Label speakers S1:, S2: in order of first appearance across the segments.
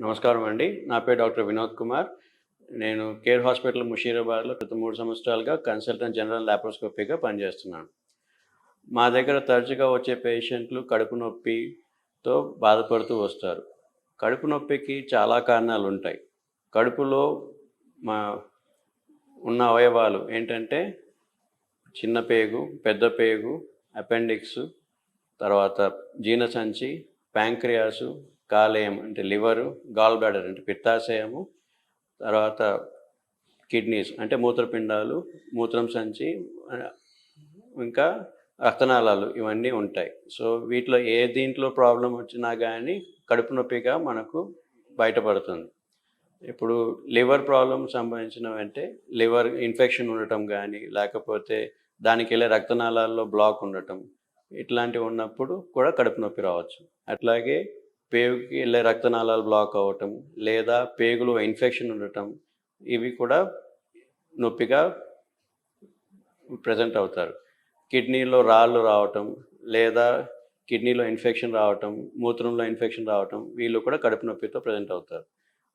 S1: నమస్కారం అండి. నా పేరు డాక్టర్ వినోద్ కుమార్. నేను కేర్ హాస్పిటల్ ముషీరాబాద్లో గత మూడు సంవత్సరాలుగా కన్సల్టెంట్ జనరల్ లాప్రోస్కోపీగా పనిచేస్తున్నాను. మా దగ్గర తరచుగా వచ్చే పేషెంట్లు కడుపు నొప్పితో బాధపడుతూ వస్తారు. కడుపు నొప్పికి చాలా కారణాలు ఉంటాయి. కడుపులో మా ఉన్న అవయవాలు ఏంటంటే చిన్న పేగు పెద్ద పేగు అపెండిక్స్ తర్వాత జీర్ణసంచి ప్యాంక్రియాసు కాలేయం అంటే లివరు గాల్ బ్లాడర్ అంటే పిత్తాశయము తర్వాత కిడ్నీస్ అంటే మూత్రపిండాలు మూత్రం సంచి ఇంకా రక్తనాళాలు ఇవన్నీ ఉంటాయి. సో వీటిలో ఏ దీంట్లో ప్రాబ్లం వచ్చినా కానీ కడుపు నొప్పిగా మనకు బయటపడుతుంది. ఇప్పుడు లివర్ ప్రాబ్లం సంబంధించినవి అంటే లివర్ ఇన్ఫెక్షన్ ఉండటం కానీ లేకపోతే దానికి వెళ్ళే రక్తనాళాల్లో బ్లాక్ ఉండటం ఇట్లాంటివి ఉన్నప్పుడు కూడా కడుపు నొప్పి రావచ్చు. అట్లాగే పేగుకి వెళ్ళే రక్తనాళాలు బ్లాక్ అవ్వటం లేదా పేగులో ఇన్ఫెక్షన్ ఉండటం ఇవి కూడా నొప్పిగా ప్రజెంట్ అవుతారు. కిడ్నీలో రాళ్ళు రావటం లేదా కిడ్నీలో ఇన్ఫెక్షన్ రావటం మూత్రంలో ఇన్ఫెక్షన్ రావటం వీళ్ళు కూడా కడుపు నొప్పితో ప్రజెంట్ అవుతారు.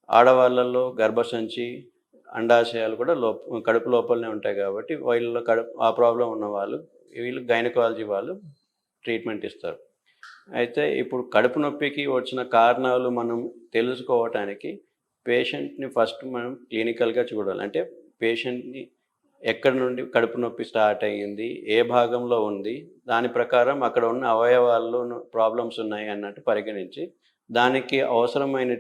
S1: ఆడవాళ్ళల్లో గర్భసంచి అండాశయాలు కూడా లోప కడుపు లోపలనే ఉంటాయి కాబట్టి వీళ్ళలో కడుపు ఆ ప్రాబ్లం ఉన్న వాళ్ళు వీళ్ళు గైనకాలజీ వాళ్ళు ట్రీట్మెంట్ ఇస్తారు. అయితే ఇప్పుడు కడుపు నొప్పికి వచ్చిన కారణాలు మనం తెలుసుకోవటానికి పేషెంట్ని ఫస్ట్ మనం క్లినికల్గా చూడాలి. అంటే పేషెంట్ని ఎక్కడి నుండి కడుపు నొప్పి స్టార్ట్ అయ్యింది ఏ భాగంలో ఉంది దాని ప్రకారం అక్కడ ఉన్న అవయవాల్లో ప్రాబ్లమ్స్ ఉన్నాయి అన్నట్టు పరిగణించి దానికి అవసరమైన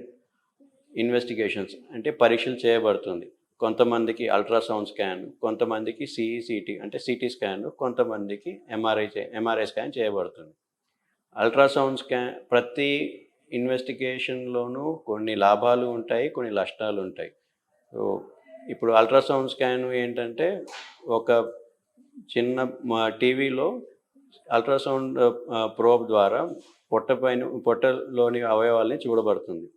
S1: ఇన్వెస్టిగేషన్స్ అంటే పరీక్షలు చేయబడుతుంది. కొంతమందికి అల్ట్రాసౌండ్ స్కాన్ కొంతమందికి సిఈసిటీ అంటే సిటీ స్కాన్ కొంతమందికి ఎంఆర్ఐ చే ఎంఆర్ఐ స్కాన్ చేయబడుతుంది. అల్ట్రాసౌండ్ స్కాన్ ప్రతి ఇన్వెస్టిగేషన్లోనూ కొన్ని లాభాలు ఉంటాయి కొన్ని నష్టాలు ఉంటాయి. సో ఇప్పుడు అల్ట్రాసౌండ్ స్కాన్ ఏంటంటే ఒక చిన్న మా టీవీలో అల్ట్రాసౌండ్ ప్రోబ్ ద్వారా పొట్టపైన పొట్టలోని అవయవాల్ని చూడబడుతుంది.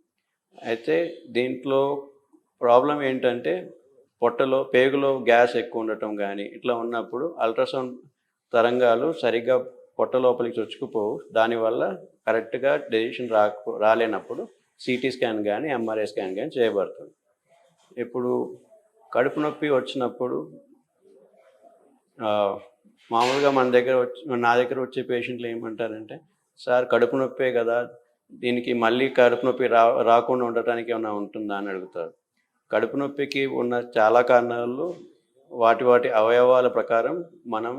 S1: అయితే దీంట్లో ప్రాబ్లం ఏంటంటే పొట్టలో పేగులో గ్యాస్ ఎక్కువ ఉండటం కానీ ఇట్లా ఉన్నప్పుడు అల్ట్రాసౌండ్ తరంగాలు సరిగ్గా పొట్ట లోపలికి చొచ్చుకుపోవు. దానివల్ల కరెక్ట్గా డెసిషన్ రాక రాలేనప్పుడు సిటీ స్కాన్ కానీ ఎంఆర్ఐ స్కాన్ కానీ చేయబడుతుంది. ఇప్పుడు కడుపు నొప్పి వచ్చినప్పుడు మామూలుగా మన దగ్గర వచ్చి నా దగ్గర వచ్చే పేషెంట్లు ఏమంటారంటే సార్ కడుపు నొప్పే కదా దీనికి మళ్ళీ కడుపు నొప్పి రా రాకుండా ఉండటానికి ఏమైనా ఉంటుందా? అని అడుగుతారు. కడుపు నొప్పికి ఉన్న చాలా కారణాలు వాటి వాటి అవయవాల ప్రకారం మనం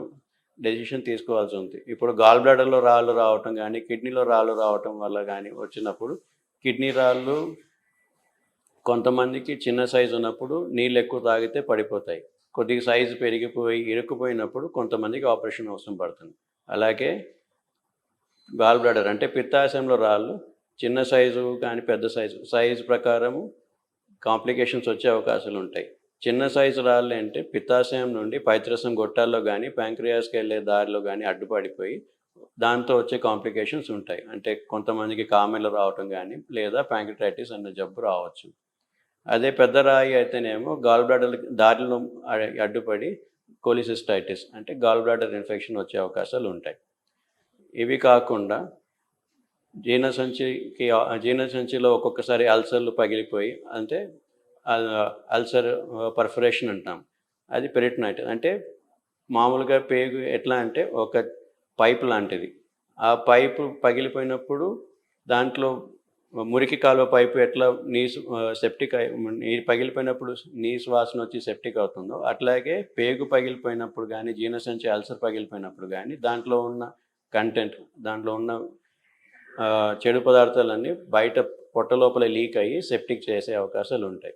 S1: డెసిషన్ తీసుకోవాల్సి ఉంది. ఇప్పుడు గాల్ బ్లాడర్లో రాళ్ళు రావటం కానీ కిడ్నీలో రాళ్ళు రావటం వల్ల కానీ వచ్చినప్పుడు కిడ్నీ రాళ్ళు కొంతమందికి చిన్న సైజు ఉన్నప్పుడు నీళ్ళు ఎక్కువ తాగితే పడిపోతాయి. కొద్దిగా సైజు పెరిగిపోయి ఇరుక్కుపోయినప్పుడు కొంతమందికి ఆపరేషన్ అవసరం పడుతుంది. అలాగే గాల్ బ్లాడర్ అంటే పిత్తాశయంలో రాళ్ళు చిన్న సైజు కానీ పెద్ద సైజు సైజు ప్రకారము కాంప్లికేషన్స్ వచ్చే అవకాశాలు ఉంటాయి. చిన్న సైజు రాళ్ళు అంటే పిత్తాశయం నుండి పైత్రసం గొట్టాల్లో కానీ ప్యాంక్రియాస్కి వెళ్ళే దారిలో కానీ అడ్డుపడిపోయి దాంతో వచ్చే కాంప్లికేషన్స్ ఉంటాయి. అంటే కొంతమందికి కామెలు రావటం కానీ లేదా ప్యాంక్రిటైటిస్ అనే జబ్బు రావచ్చు. అదే పెద్ద రాయి అయితేనేమో గాల్ బ్లాడర్ దారిలో అడ్డుపడి కోలిసిస్టైటిస్ అంటే గాల్ బ్లాడర్ ఇన్ఫెక్షన్ వచ్చే అవకాశాలు ఉంటాయి. ఇవి కాకుండా జీర్ణసంచికి జీర్ణసంచిలో ఒక్కొక్కసారి అల్సర్లు పగిలిపోయి అంటే అల్సర్ పర్ఫరేషన్ అంటాం. అది పెరిటనైటిస్ అంటే మామూలుగా పేగు ఎట్లా అంటే ఒక పైప్ లాంటిది. ఆ పైపు పగిలిపోయినప్పుడు దాంట్లో మురికి కాలువ పైపు ఎట్లా నీసు సెప్టిక్ నీరు పగిలిపోయినప్పుడు నీసు వాసన వచ్చి సెప్టిక్ అవుతుందో అట్లాగే పేగు పగిలిపోయినప్పుడు కానీ జీర్ణసంచి అల్సర్ పగిలిపోయినప్పుడు కానీ దాంట్లో ఉన్న కంటెంట్ దాంట్లో ఉన్న చెడు పదార్థాలన్నీ బయట పొట్ట లోపల లీక్ అయ్యి సెప్టిక్ చేసే అవకాశాలు ఉంటాయి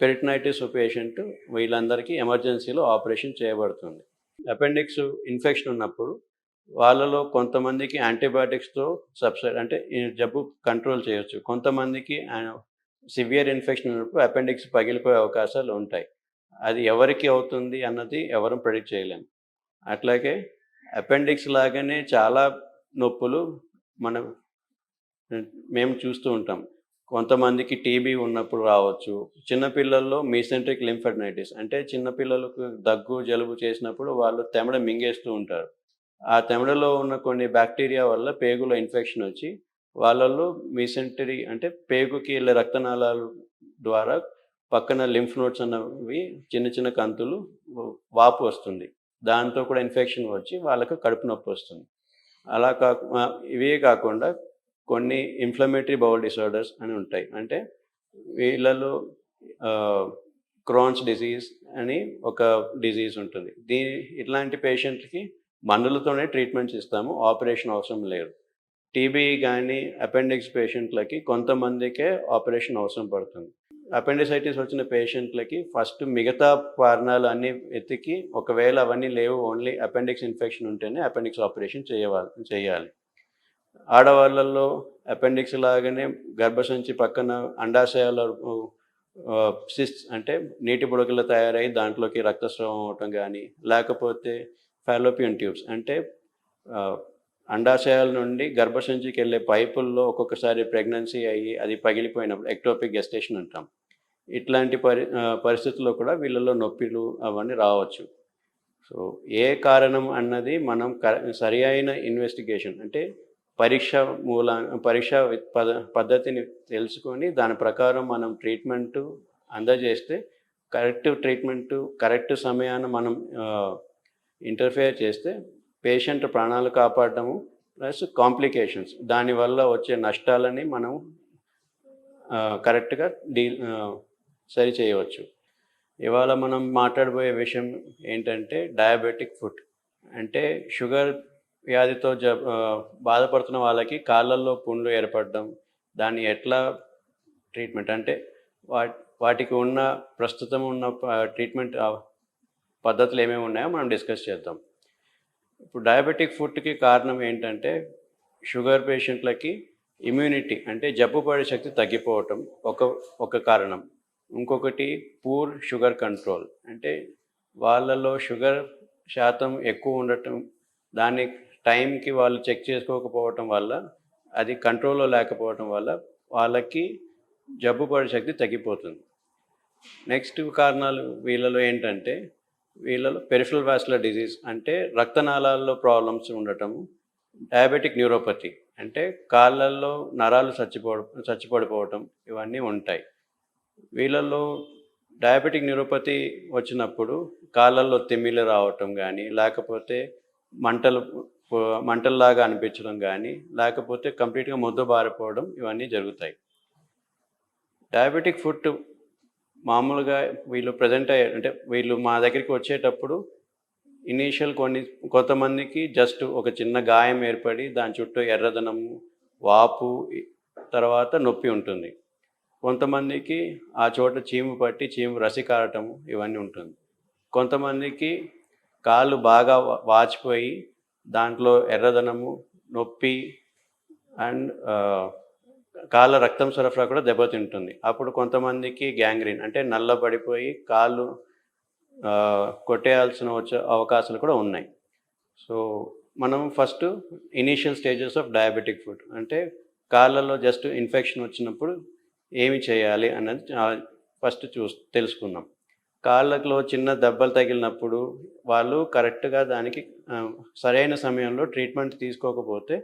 S1: పెరిటనైటిస్ పేషెంట్ వీళ్ళందరికీ ఎమర్జెన్సీలో ఆపరేషన్ చేయబడుతుంది. అపెండిక్స్ ఇన్ఫెక్షన్ ఉన్నప్పుడు వాళ్ళలో కొంతమందికి యాంటీబయాటిక్స్తో సబ్సైడ్ అంటే ఈ జబ్బు కంట్రోల్ చేయొచ్చు. కొంతమందికి సివియర్ ఇన్ఫెక్షన్ ఉన్నప్పుడు అపెండిక్స్ పగిలిపోయే అవకాశాలు ఉంటాయి. అది ఎవరికి అవుతుంది అన్నది ఎవరూ ప్రెడిక్ట్ చేయలేము. అట్లాగే అపెండిక్స్ లాగానే చాలా నొప్పులు మనం మేము చూస్తూ ఉంటాం. కొంతమందికి టీబీ ఉన్నప్పుడు రావచ్చు. చిన్నపిల్లల్లో మీసెంట్రిక్ లింఫెడ్నైటిస్ అంటే చిన్నపిల్లలకు దగ్గు జలుబు చేసినప్పుడు వాళ్ళు తెమడ మింగేస్తూ ఉంటారు. ఆ తెమడలో ఉన్న కొన్ని బ్యాక్టీరియా వల్ల పేగులో ఇన్ఫెక్షన్ వచ్చి వాళ్ళల్లో మీసెంటరీ అంటే పేగుకి వెళ్ళే రక్తనాళాలు ద్వారా పక్కన లింఫ్ నోట్స్ అన్నవి చిన్న చిన్న కంతులు వాపు వస్తుంది. దాంతో కూడా ఇన్ఫెక్షన్ వచ్చి వాళ్ళకు కడుపు నొప్పి వస్తుంది. అలా కాకు ఇవే కాకుండా కొన్ని ఇన్ఫ్లమేటరీ బౌల్ డిసార్డర్స్ అని ఉంటాయి. అంటే వీళ్ళలో క్రాన్స్ డిజీజ్ అని ఒక డిసీజ్ ఉంటుంది. దీని ఇట్లాంటి పేషెంట్కి మందులతోనే ట్రీట్మెంట్స్ ఇస్తాము ఆపరేషన్ అవసరం లేదు. టీబీ కానీ అపెండిక్స్ పేషెంట్లకి కొంతమందికే ఆపరేషన్ అవసరం పడుతుంది. అపెండిసైటిస్ వచ్చిన పేషెంట్లకి ఫస్ట్ మిగతా కారణాలు అన్నీ వెతికి ఒకవేళ అవన్నీ లేవు ఓన్లీ అపెండిక్స్ ఇన్ఫెక్షన్ ఉంటేనే అపెండిక్స్ ఆపరేషన్ చేయవాలి చేయాలి. ఆడవాళ్ళల్లో అపెండిక్స్ లాగానే గర్భసంచి పక్కన అండాశయాల సిస్ట్ అంటే నీటి బుడకలు తయారై దాంట్లోకి రక్తస్రావం అవటం కానీ లేకపోతే ఫాలోపియన్ ట్యూబ్స్ అంటే అండాశయాల నుండి గర్భసంచికి వెళ్ళే పైపుల్లో ఒక్కొక్కసారి ప్రెగ్నెన్సీ అయ్యి అది పగిలిపోయినప్పుడు ఎక్టోపిక్ గెస్టేషన్ అంటాం. ఇట్లాంటి పరి పరిస్థితుల్లో కూడా వీళ్ళలో నొప్పిలు అవన్నీ రావచ్చు. సో ఏ కారణం అన్నది మనం క సరి అయిన ఇన్వెస్టిగేషన్ అంటే పరీక్ష మూల పరీక్ష పద పద్ధతిని తెలుసుకొని దాని ప్రకారం మనం ట్రీట్మెంటు అందజేస్తే కరెక్ట్ ట్రీట్మెంటు కరెక్ట్ సమయాన్ని మనం ఇంటర్ఫేర్ చేస్తే పేషెంట్ ప్రాణాలు కాపాడటము ప్లస్ కాంప్లికేషన్స్. దానివల్ల వచ్చే నష్టాలని మనం కరెక్ట్గా డీ సరి చేయవచ్చు. ఇవాళ మనం మాట్లాడబోయే విషయం ఏంటంటే డయాబెటిక్ ఫుడ్. అంటే షుగర్ వ్యాధితో జ బాధపడుతున్న వాళ్ళకి కాళ్ళల్లో పుండ్లు ఏర్పడడం దాన్ని ఎట్లా ట్రీట్మెంట్ అంటే వా వాటికి ఉన్న ప్రస్తుతం ఉన్న ట్రీట్మెంట్ పద్ధతులు ఏమేమి ఉన్నాయో మనం డిస్కస్ చేద్దాం. ఇప్పుడు డయాబెటిక్ ఫుడ్కి కారణం ఏంటంటే షుగర్ పేషెంట్లకి ఇమ్యూనిటీ అంటే జబ్బు పడే శక్తి తగ్గిపోవటం ఒక ఒక కారణం. ఇంకొకటి పూర్ షుగర్ కంట్రోల్ అంటే వాళ్ళలో షుగర్ శాతం ఎక్కువ ఉండటం దాన్ని టైంకి వాళ్ళు చెక్ చేసుకోకపోవటం వల్ల అది కంట్రోల్లో లేకపోవటం వల్ల వాళ్ళకి జబ్బు పడే శక్తి తగ్గిపోతుంది. నెక్స్ట్ కారణాలు వీళ్ళలో ఏంటంటే వీళ్ళలో పెరిఫరల్ వాస్కులర్ డిజీజ్ అంటే రక్తనాళాల్లో ప్రాబ్లమ్స్ ఉండటం డయాబెటిక్ న్యూరోపతి అంటే కాళ్ళల్లో నరాలు చచ్చిపో చచ్చిపడిపోవటం ఇవన్నీ ఉంటాయి. వీళ్ళల్లో డయాబెటిక్ న్యూరోపతి వచ్చినప్పుడు కాళ్ళల్లో తిమ్మిలు రావటం కానీ లేకపోతే మంటలు మంటల్లాగా అనిపించడం కానీ లేకపోతే కంప్లీట్గా ముద్ద బారిపోవడం ఇవన్నీ జరుగుతాయి. డయాబెటిక్ ఫుడ్ మామూలుగా వీళ్ళు ప్రజెంట్ అయ్యే అంటే వీళ్ళు మా దగ్గరికి వచ్చేటప్పుడు ఇనీషియల్ కొన్ని కొంతమందికి జస్ట్ ఒక చిన్న గాయం ఏర్పడి దాని చుట్టూ ఎర్రదనం వాపు తర్వాత నొప్పి ఉంటుంది. కొంతమందికి ఆ చోట చీము పట్టి చీము రసి ఇవన్నీ ఉంటుంది. కొంతమందికి కాళ్ళు బాగా వాచిపోయి దాంట్లో ఎర్రదనము నొప్పి అండ్ కాళ్ళ రక్తం సరఫరా కూడా దెబ్బతింటుంది. అప్పుడు కొంతమందికి గ్యాంగ్రీన్ అంటే నల్లబడిపోయి కాళ్ళు కొట్టేయాల్సిన వచ్చే అవకాశాలు కూడా ఉన్నాయి. సో మనం first initial stages of diabetic food అంటే కాళ్ళలో జస్ట్ ఇన్ఫెక్షన్ వచ్చినప్పుడు ఏమి చేయాలి అన్నది ఫస్ట్ చూ తెలుసుకుందాం. కాళ్ళలో చిన్న దెబ్బలు తగిలినప్పుడు వాళ్ళు కరెక్ట్గా దానికి సరైన సమయంలో ట్రీట్మెంట్ తీసుకోకపోతే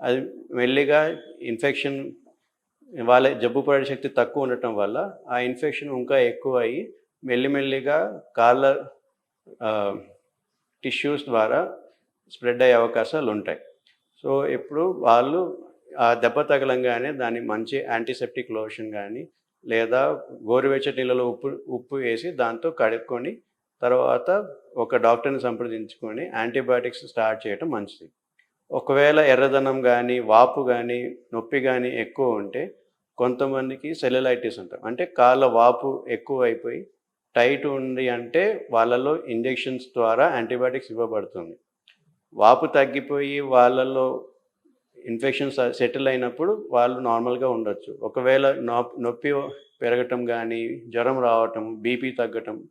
S1: అది మెల్లిగా ఇన్ఫెక్షన్ వాళ్ళ జబ్బు పడే శక్తి తక్కువ ఉండటం వల్ల ఆ ఇన్ఫెక్షన్ ఇంకా ఎక్కువ అయ్యి మెల్లిమెల్లిగా కాళ్ళ టిష్యూస్ ద్వారా స్ప్రెడ్ అయ్యే అవకాశాలు ఉంటాయి. సో ఇప్పుడు వాళ్ళు ఆ దెబ్బ తగలంగానే దాన్ని మంచి యాంటీసెప్టిక్ లోషన్ కానీ లేదా గోరువెచ్చటి నీళ్ళలో ఉప్పు ఉప్పు వేసి దాంతో కడుక్కొని తర్వాత ఒక డాక్టర్ని సంప్రదించుకొని యాంటీబయాటిక్స్ స్టార్ట్ చేయడం మంచిది. ఒకవేళ ఎర్రదనం కానీ వాపు కానీ నొప్పి కానీ ఎక్కువ ఉంటే కొంతమందికి సెల్యులైటిస్ ఉంటాం అంటే కాళ్ళ వాపు ఎక్కువ అయిపోయి టైట్ ఉంది అంటే వాళ్ళలో ఇంజెక్షన్స్ ద్వారా యాంటీబయాటిక్స్ ఇవ్వబడుతుంది. వాపు తగ్గిపోయి వాళ్ళలో ఇన్ఫెక్షన్ సెటిల్ అయినప్పుడు వాళ్ళు నార్మల్గా ఉండొచ్చు. ఒకవేళ నొ- నొప్పి పెరగటం కానీ జ్వరం రావటం బీపీ తగ్గటం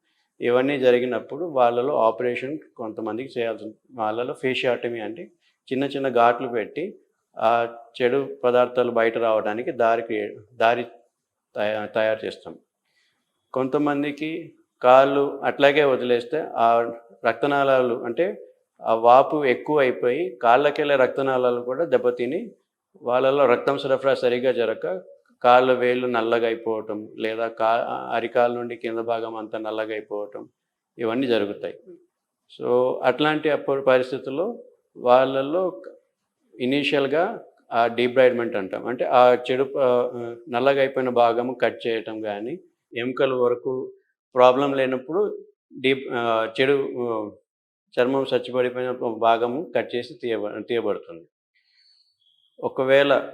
S1: ఇవన్నీ జరిగినప్పుడు వాళ్ళలో ఆపరేషన్ కొంతమందికి చేయాల్సి వాళ్ళలో ఫేషియాటమీ అంటే చిన్న చిన్న ఘాట్లు పెట్టి ఆ చెడు పదార్థాలు బయట రావడానికి దారి దారి తయా- తయారు చేస్తాం. కొంతమందికి కాళ్ళు అట్లాగే వదిలేస్తే ఆ రక్తనాళాలు అంటే ఆ వాపు ఎక్కువ అయిపోయి కాళ్ళకెళ్ళే రక్తనాళాలు కూడా దెబ్బతిని వాళ్ళలో రక్తం సరఫరా సరిగ్గా జరగక కాళ్ళు వేళ్ళు నల్లగా అయిపోవటం లేదా కా అరికాల నుండి కింద భాగం అంతా నల్లగా అయిపోవటం ఇవన్నీ జరుగుతాయి. సో అట్లాంటి అప్పుడు పరిస్థితుల్లో వాళ్ళల్లో ఇనీషియల్గా ఆ డీబ్రైడ్మెంట్ అంటాం. అంటే ఆ చెడు నల్లగా అయిపోయిన భాగం కట్ చేయటం కానీ ఎముకల వరకు ప్రాబ్లం లేనప్పుడు డీప్ చెడు చర్మం చచ్చిపడిపోయిన భాగము కట్ చేసి తీయబ తీయబడుతుంది. ఒకవేళ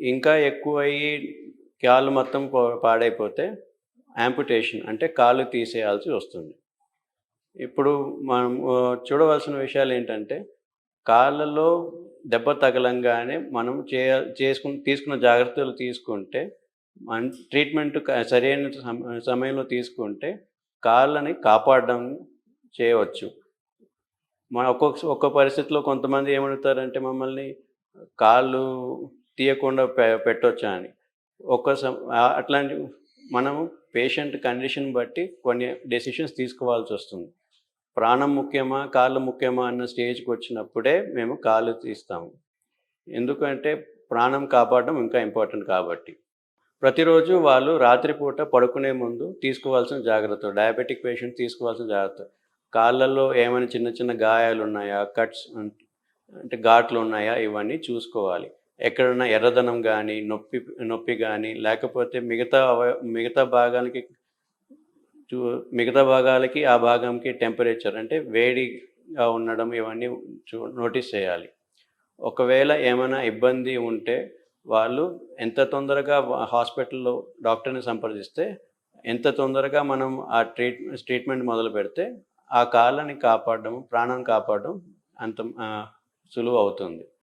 S1: ఇంకా ఎక్కువయ్యి కాలు మొత్తం పాడైపోతే యాంపుటేషన్ అంటే కాలు తీసేయాల్సి వస్తుంది. ఇప్పుడు మనం చూడవలసిన విషయాలు ఏంటంటే కాళ్ళలో దెబ్బ తగలంగానే మనం చేయ చేసుకుని తీసుకున్న జాగ్రత్తలు తీసుకుంటే మన ట్రీట్మెంట్ సరైన సమ- సమయంలో తీసుకుంటే కాళ్ళని కాపాడడం చేయవచ్చు. మన ఒక్కొక్క ఒక్క పరిస్థితిలో కొంతమంది ఏమడుగుతారంటే మమ్మల్ని కాళ్ళు తీయకుండా పె పెట్టొచ్చా అని. ఒక్క సం- అట్లాంటి మనము పేషెంట్ కండిషన్ బట్టి కొన్ని డెసిషన్స్ తీసుకోవాల్సి వస్తుంది. ప్రాణం ముఖ్యమా కాళ్ళు ముఖ్యమా అన్న స్టేజ్కి వచ్చినప్పుడే మేము కాళ్ళు తీస్తాము. ఎందుకంటే ప్రాణం కాపాడడం ఇంకా ఇంపార్టెంట్ కాబట్టి. ప్రతిరోజు వాళ్ళు రాత్రిపూట పడుకునే ముందు తీసుకోవాల్సిన జాగ్రత్త డయాబెటిక్ పేషెంట్ తీసుకోవాల్సిన జాగ్రత్త. కాళ్ళల్లో ఏమైనా చిన్న చిన్న గాయాలు ఉన్నాయా కట్స్ అంటే ఘాట్లు ఉన్నాయా ఇవన్నీ చూసుకోవాలి. ఎక్కడన్నా ఎర్రదనం కానీ నొప్పి నొప్పి కానీ లేకపోతే మిగతా అవ- మిగతా భాగానికి చూ మిగతా భాగాలకి ఆ భాగంకి టెంపరేచర్ అంటే వేడిగా ఉండడం ఇవన్నీ చూ నోటీస్ చేయాలి. ఒకవేళ ఏమైనా ఇబ్బంది ఉంటే వాళ్ళు ఎంత తొందరగా హాస్పిటల్లో డాక్టర్ని సంప్రదిస్తే ఎంత తొందరగా మనం ఆ ట్రీట్ ట్రీట్మెంట్ మొదలు పెడితే ఆ కాళ్ళని కాపాడడం ప్రాణం కాపాడడం అంత సులువు అవుతుంది.